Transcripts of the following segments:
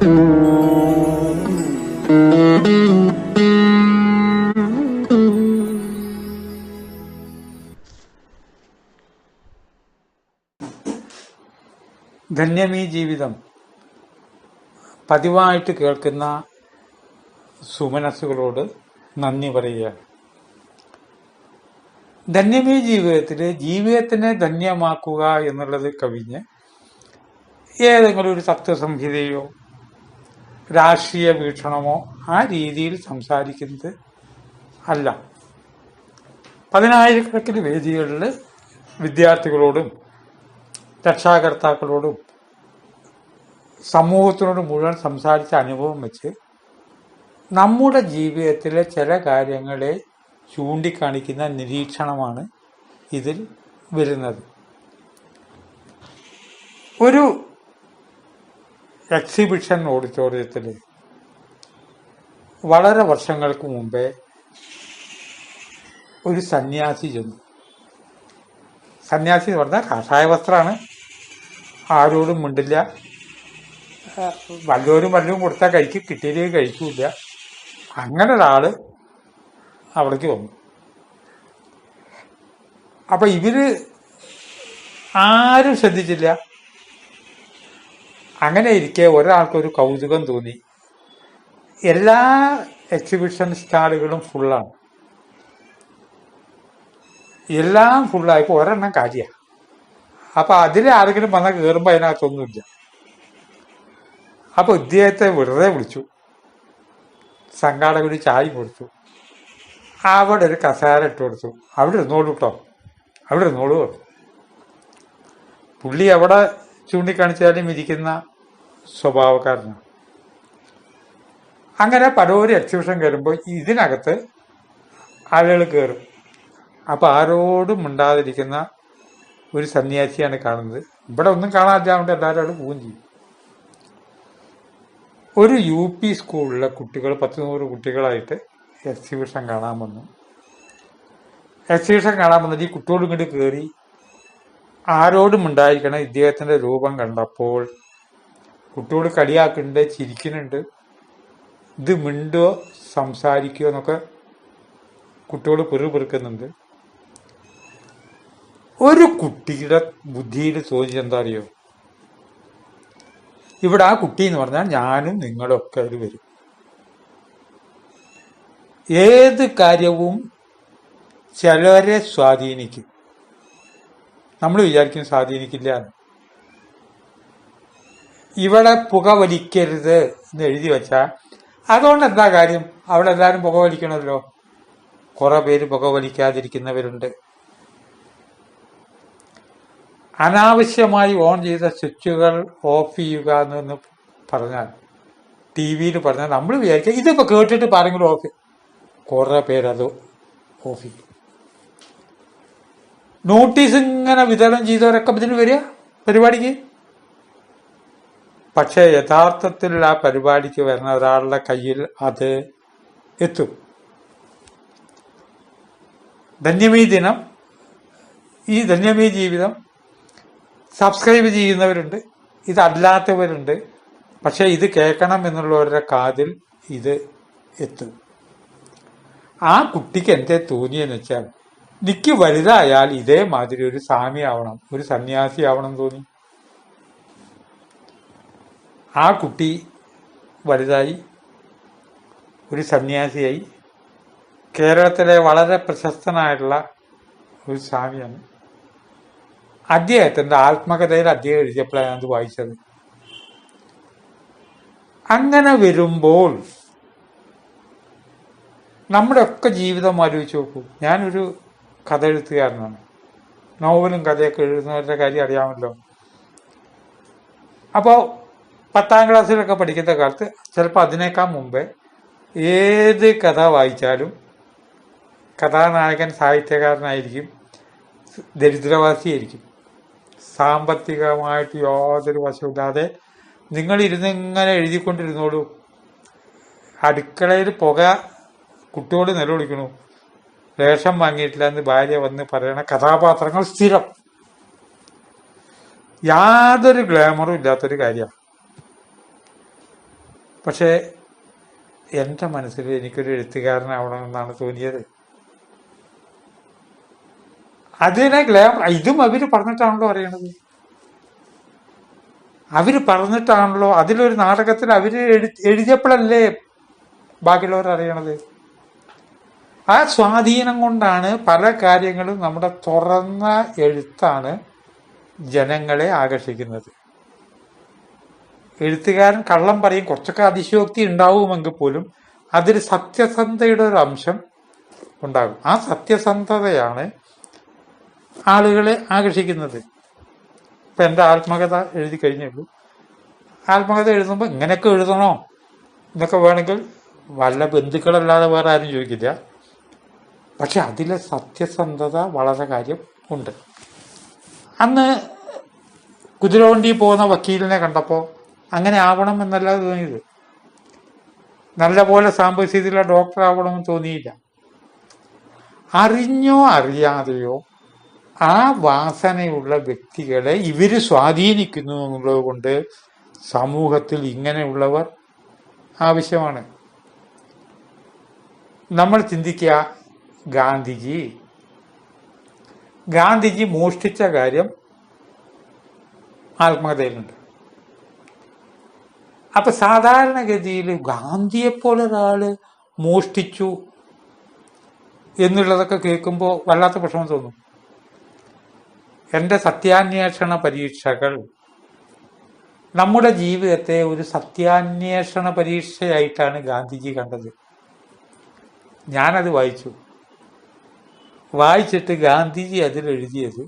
ധന്യമീ ജീവിതം. പതിവായിട്ട് കേൾക്കുന്ന സുമനസ്സുകളോട് നന്ദി പറയുക. ധന്യമീ ജീവിതത്തിൽ ജീവിതത്തിനെ ധന്യമാക്കുക എന്നുള്ളത് കവിഞ്ഞ് ഏതെങ്കിലും ഒരു തത്വസംഹിതയോ രാഷ്ട്രീയ വീക്ഷണമോ ആ രീതിയിൽ സംസാരിക്കുന്നത് അല്ല. പതിനായിരക്കണക്കിന് വേദികളിൽ വിദ്യാർത്ഥികളോടും രക്ഷാകർത്താക്കളോടും സമൂഹത്തിനോട് മുഴുവൻ സംസാരിച്ച അനുഭവം വെച്ച് നമ്മുടെ ജീവിതത്തിലെ ചില കാര്യങ്ങളെ ചൂണ്ടിക്കാണിക്കുന്ന നിരീക്ഷണമാണ് ഇതിൽ വരുന്നത്. ഒരു എക്സിബിഷൻ ഓഡിറ്റോറിയത്തിൽ വളരെ വർഷങ്ങൾക്ക് മുമ്പേ ഒരു സന്യാസി ചെന്നു. സന്യാസി എന്ന് പറഞ്ഞാൽ കാഷായ വസ്ത്രമാണ് ആരോടും മിണ്ടില്ല. വല്ലവരും വല്ലതും കൊടുത്താൽ കഴിക്കും കിട്ടിയില്ലെങ്കിൽ കഴിക്കൂല അങ്ങനെ ഒരാൾ അവിടേക്ക് വന്നു. അപ്പം ഇവർ ആരും ശ്രദ്ധിച്ചില്ല. അങ്ങനെ ഇരിക്കെ ഒരാൾക്കൊരു കൗതുകം തോന്നി. എല്ലാ എക്സിബിഷൻ സ്റ്റാളുകളും ഫുള്ളാണ് എല്ലാം ഫുള്ളായപ്പോൾ ഒരെണ്ണം കാര്യമാണ് അപ്പൊ അതിൽ ആരെങ്കിലും വന്നാൽ കയറുമ്പോൾ അതിനകത്തൊന്നുമില്ല. അപ്പൊ ഇദ്ദേഹത്തെ വെറുതെ വിളിച്ചു. സംഘാടകർ ചായ കൊടുത്തു. അവിടെ ഒരു കസേര ഇട്ട് കൊടുത്തു. അവിടെ ഇരുന്നോളൂ കേട്ടോ അവിടെ ഇരുന്നോളൂ പുള്ളി അവിടെ ചൂണ്ടിക്കാണിച്ചാലും ഇരിക്കുന്ന സ്വഭാവക്കാരനാണ് അങ്ങനെ പലരും എക്സിബിഷൻ കയറുമ്പോൾ ഇതിനകത്ത് ആളുകൾ കയറും. അപ്പോൾ ആരോടും മിണ്ടാതിരിക്കുന്ന ഒരു സന്യാസിയാണ് കാണുന്നത്. ഇവിടെ ഒന്നും കാണാതാവേണ്ട എല്ലാവരും പോവുകയും ചെയ്യും. ഒരു യു പി സ്കൂളിലെ കുട്ടികൾ പത്ത് നൂറ് കുട്ടികളായിട്ട് എക്സിബിഷൻ കാണാൻ വന്നു. എക്സിബിഷൻ കാണാൻ വന്നിട്ട് ഈ കുട്ടികളും ഇങ്ങോട്ട് കയറി ആരോടും ഉണ്ടായിരിക്കണം ഇദ്ദേഹത്തിന്റെ രൂപം കണ്ടപ്പോൾ കുട്ടിയോട് കളിയാക്കുന്നുണ്ട് ചിരിക്കുന്നുണ്ട് ഇത് മിണ്ടോ സംസാരിക്കുകയോ എന്നൊക്കെ കുട്ടിയോട് പെറുപെറുക്കുന്നുണ്ട് ഒരു കുട്ടിയുടെ ബുദ്ധിയിൽ ചോദിച്ചെന്താ അറിയോ? ഇവിടെ ആ കുട്ടി എന്ന് പറഞ്ഞാൽ ഞാനും നിങ്ങളൊക്കെ ഒക്കെ അതിൽ വരും. ഏത് കാര്യവും ചിലരെ സ്വാധീനിക്കും. നമ്മൾ വിചാരിക്കും സ്വാധീനിക്കില്ല എന്ന്. ഇവിടെ പുക വലിക്കരുത് എന്ന് എഴുതി വെച്ചാൽ അതുകൊണ്ട് എന്താ കാര്യം? അവിടെ എല്ലാവരും പുക വലിക്കണമല്ലോ കുറെ പേര് പുക വലിക്കാതിരിക്കുന്നവരുണ്ട് അനാവശ്യമായി ഓൺ ചെയ്ത സ്വിച്ചുകൾ ഓഫ് ചെയ്യുക എന്ന് പറഞ്ഞാൽ ടി വിയിൽ പറഞ്ഞാൽ നമ്മൾ വിചാരിക്കുക ഇതിപ്പോൾ കേട്ടിട്ട് പാരെങ്കിലും ഓഫ്. കുറേ പേരത് ഓഫ് ചെയ്യും. നോട്ടീസ് ഇങ്ങനെ വിതരണം ചെയ്തവരൊക്കെ ഇതിന് വരിക? പരിപാടിക്ക്? പക്ഷേ യഥാർത്ഥത്തിൽ ആ പരിപാടിക്ക് വരുന്ന ഒരാളുടെ കയ്യിൽ അത് എത്തും. ധന്യമീ ദിനം. ഈ ധന്യമീ ജീവിതം സബ്സ്ക്രൈബ് ചെയ്യുന്നവരുണ്ട് ഇതല്ലാത്തവരുണ്ട് പക്ഷെ ഇത് കേൾക്കണം എന്നുള്ളവരുടെ കാതിൽ ഇത് എത്തും. ആ കുട്ടിക്ക് എന്തേ തോന്നിയെന്ന് വെച്ചാൽ നിക്ക് വലുതായാൽ ഇതേമാതിരി ഒരു സ്വാമി ആവണം ഒരു സന്യാസി ആവണം തോന്നി. ആ കുട്ടി വലുതായി ഒരു സന്യാസിയായി. കേരളത്തിലെ വളരെ പ്രശസ്തനായിട്ടുള്ള ഒരു സ്വാമിയാണ്. അദ്ദേഹത്തിന്റെ ആത്മകഥയിൽ അദ്ദേഹം എഴുതിയപ്പോഴാണ് അത് വായിച്ചത്. അങ്ങനെ വരുമ്പോൾ നമ്മുടെ ഒക്കെ ജീവിതം ആലോചിച്ച് നോക്കൂ. ഞാനൊരു കഥ എഴുത്തുകാരനാണ്. നോവലും കഥയൊക്കെ എഴുതുന്നവരുടെ കാര്യം അറിയാമല്ലോ. അപ്പോൾ പത്താം ക്ലാസ്സിലൊക്കെ പഠിക്കുന്ന കാലത്ത് ചിലപ്പോൾ അതിനേക്കാൾ മുമ്പേ ഏത് കഥ വായിച്ചാലും കഥാനായകൻ സാഹിത്യകാരനായിരിക്കും ദരിദ്രവാസിയായിരിക്കും. സാമ്പത്തികമായിട്ട് യാതൊരു വശമില്ലാതെ നിങ്ങൾ ഇരുന്നിങ്ങനെ എഴുതിക്കൊണ്ടിരുന്നോളൂ. അടുക്കളയിൽ പുക കുട്ടിയോട് നിലവിളിക്കണു. റേഷൻ വാങ്ങിയിട്ടില്ല എന്ന് ഭാര്യ വന്ന് പറയണ കഥാപാത്രങ്ങൾ സ്ഥിരം. യാതൊരു ഗ്ലാമറും ഇല്ലാത്തൊരു കാര്യമാണ്. പക്ഷേ എന്റെ മനസ്സിൽ എനിക്കൊരു എഴുത്തുകാരനാവണമെന്നാണ് തോന്നിയത്. അതിനെ ഗ്ലാമർ ഇതും അവർ പറഞ്ഞിട്ടാണല്ലോ അറിയണത്. അവർ പറഞ്ഞിട്ടാണല്ലോ അതിലൊരു നാടകത്തിൽ അവർ എഴുതിയപ്പോഴല്ലേ ബാക്കിയുള്ളവർ അറിയണത്. ആ സ്വാധീനം കൊണ്ടാണ് പല കാര്യങ്ങളും നമ്മുടെ തുറന്ന എഴുത്താണ് ജനങ്ങളെ ആകർഷിക്കുന്നത്. എഴുത്തുകാരൻ കള്ളം പറയും. കുറച്ചൊക്കെ അതിശയോക്തി ഉണ്ടാവുമെങ്കിൽ പോലും അതിൽ സത്യസന്ധയുടെ ഒരു അംശം ഉണ്ടാകും. ആ സത്യസന്ധതയാണ് ആളുകളെ ആകർഷിക്കുന്നത്. ഇപ്പം എന്റെ ആത്മകഥ എഴുതി കഴിഞ്ഞുള്ളൂ. ആത്മകഥ എഴുതുമ്പോൾ ഇങ്ങനെയൊക്കെ എഴുതണോ എന്നൊക്കെ വേണമെങ്കിൽ വല്ല ബന്ധുക്കളല്ലാതെ വേറെ ആരും ചോദിക്കില്ല. പക്ഷെ അതിലെ സത്യസന്ധത വളരെ കാര്യം ഉണ്ട്. അന്ന് കുതിരവണ്ടി പോകുന്ന വക്കീലിനെ കണ്ടപ്പോൾ അങ്ങനെ ആവണം എന്നല്ല തോന്നിയത്. നല്ലപോലെ സാമ്പത്തിക സ്ഥിതിയിലുള്ള ഡോക്ടർ ആവണമെന്ന് തോന്നിയില്ല. അറിഞ്ഞോ അറിയാതെയോ ആ വാസനയുള്ള വ്യക്തികളെ ഇവർ സ്വാധീനിക്കുന്നു എന്നുള്ളത് കൊണ്ട് സമൂഹത്തിൽ ഇങ്ങനെയുള്ളവർ ആവശ്യമാണ്. നമ്മൾ ചിന്തിക്കുക ഗാന്ധിജി ഗാന്ധിജി മോഷ്ടിച്ച കാര്യം ആത്മകഥയിലുണ്ട്. അപ്പൊ സാധാരണഗതിയിൽ ഗാന്ധിയെപ്പോലെ ഒരാൾ മോഷ്ടിച്ചു എന്നുള്ളതൊക്കെ കേൾക്കുമ്പോൾ വല്ലാത്ത പ്രശ്നം തോന്നും. എന്റെ സത്യാന്വേഷണ പരീക്ഷകൾ നമ്മുടെ ജീവിതത്തെ ഒരു സത്യാന്വേഷണ പരീക്ഷയായിട്ടാണ് ഗാന്ധിജി കണ്ടത്. ഞാനത് വായിച്ചു. വായിച്ചിട്ട് ഗാന്ധിജി അതിൽ എഴുതിയത്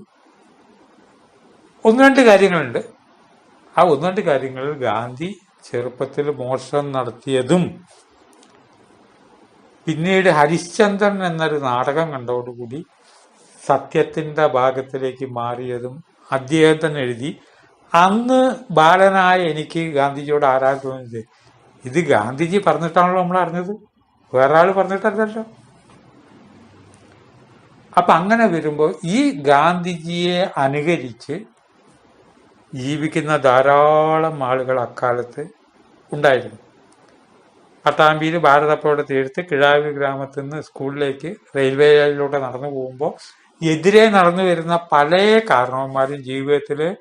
ഒന്ന് രണ്ട് കാര്യങ്ങളുണ്ട്. ആ ഒന്ന് രണ്ട് കാര്യങ്ങളിൽ ഗാന്ധി ചെറുപ്പത്തിൽ മോഷണം നടത്തിയതും പിന്നീട് ഹരിശ്ചന്ദ്രൻ എന്നൊരു നാടകം കണ്ടതോടുകൂടി സത്യത്തിന്റെ ഭാഗത്തിലേക്ക് മാറിയതും അദ്ദേഹം തന്നെ എഴുതി. അന്ന് ബാലനായ എനിക്ക് ഗാന്ധിജിയോട് തോന്നിയത് ഇത് ഗാന്ധിജി പറഞ്ഞിട്ടാണല്ലോ നമ്മൾ അറിഞ്ഞത്? വേറെ ആൾ പറഞ്ഞിട്ടല്ലല്ലോ. അപ്പം അങ്ങനെ വരുമ്പോൾ ഈ ഗാന്ധിജിയെ അനുകരിച്ച് ജീവിക്കുന്ന ധാരാളം ആളുകൾ അക്കാലത്ത് ഉണ്ടായിരുന്നു. പട്ടാമ്പിയിൽ ഭാരതപ്പുഴ തീർത്ത് കിഴാവി ഗ്രാമത്തിൽ നിന്ന് സ്കൂളിലേക്ക് റെയിൽവേയിലൂടെ നടന്നു പോകുമ്പോൾ എതിരെ നടന്നു വരുന്ന പല കാരണവന്മാരും ജീവിതത്തിൽ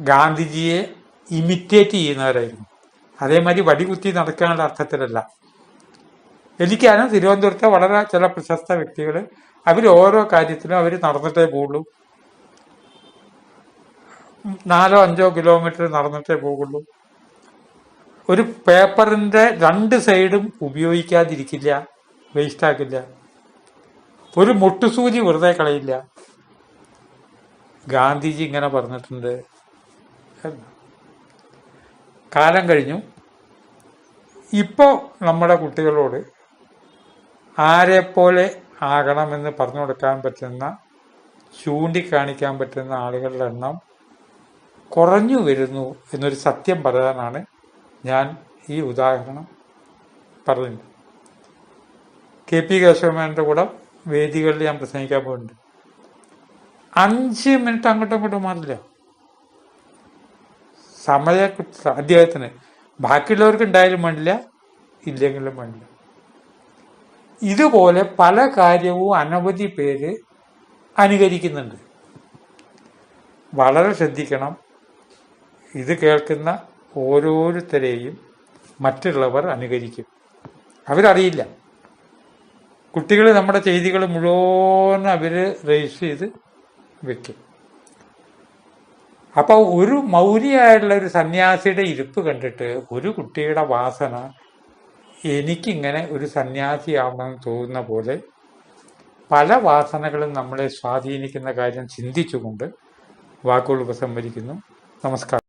ഗാന്ധിജിയെ ഇമിറ്റേറ്റ് ചെയ്യുന്നവരായിരുന്നു. അതേമാതിരി വടികുത്തി നടക്കാനുള്ള അർത്ഥത്തിലല്ല. എനിക്കാണ് തിരുവനന്തപുരത്തെ വളരെ ചില പ്രശസ്ത വ്യക്തികൾ അവർ ഓരോ കാര്യത്തിലും അവർ നടന്നിട്ടേ പോകുള്ളൂ നാലോ അഞ്ചോ കിലോമീറ്റർ നടന്നിട്ടേ പോകുള്ളൂ. ഒരു പേപ്പറിന്റെ രണ്ട് സൈഡും ഉപയോഗിക്കാതിരിക്കില്ല വേസ്റ്റ് ആക്കില്ല ഒരു മുട്ടുസൂചി വെറുതെ കളയില്ല. ഗാന്ധിജി ഇങ്ങനെ പറഞ്ഞിട്ടുണ്ട്. കാലം കഴിഞ്ഞു. ഇപ്പോൾ നമ്മുടെ കുട്ടികളോട് ആരെപ്പോലെ ആകണമെന്ന് പറഞ്ഞു കൊടുക്കാൻ പറ്റുന്ന ചൂണ്ടിക്കാണിക്കാൻ പറ്റുന്ന ആളുകളുടെ എണ്ണം കുറഞ്ഞു വരുന്നു എന്നൊരു സത്യം പറയാനാണ് ഞാൻ ഈ ഉദാഹരണം പറഞ്ഞത്. കെ പി കേശവമേനന്റെ കൂടെ വേദികളിൽ ഞാൻ പ്രസംഗിക്കാൻ പോകുന്നുണ്ട് അഞ്ച് മിനിറ്റ് അങ്ങോട്ടും ഇങ്ങോട്ടും മാറില്ല. സമയ അദ്ദേഹത്തിന് ബാക്കിയുള്ളവർക്ക് ഉണ്ടായാലും വേണ്ടില്ല ഇല്ലെങ്കിലും വേണ്ടില്ല. ഇതുപോലെ പല കാര്യവും അനവധി പേര് അനുകരിക്കുന്നുണ്ട്. വളരെ ശ്രദ്ധിക്കണം. ഇത് കേൾക്കുന്ന ഓരോരുത്തരെയും മറ്റുള്ളവർ അനുകരിക്കും. അവരറിയില്ല. കുട്ടികൾ നമ്മുടെ ചെയ്തികൾ മുഴുവൻ അവർ രജിസ്റ്റർ ചെയ്ത് വെക്കും. അപ്പോൾ ഒരു മൗര്യമായിട്ടുള്ള ഒരു സന്യാസിയുടെ ഇരിപ്പ് കണ്ടിട്ട് ഒരു കുട്ടിയുടെ വാസന എനിക്കിങ്ങനെ ഒരു സന്യാസിയാവണമെന്ന് തോന്നുന്ന പോലെ പല വാസനകളും നമ്മളെ സ്വാധീനിക്കുന്ന കാര്യം ചിന്തിച്ചുകൊണ്ട് വാക്കുകൾ ഉപസംഹരിക്കുന്നു. നമസ്കാരം.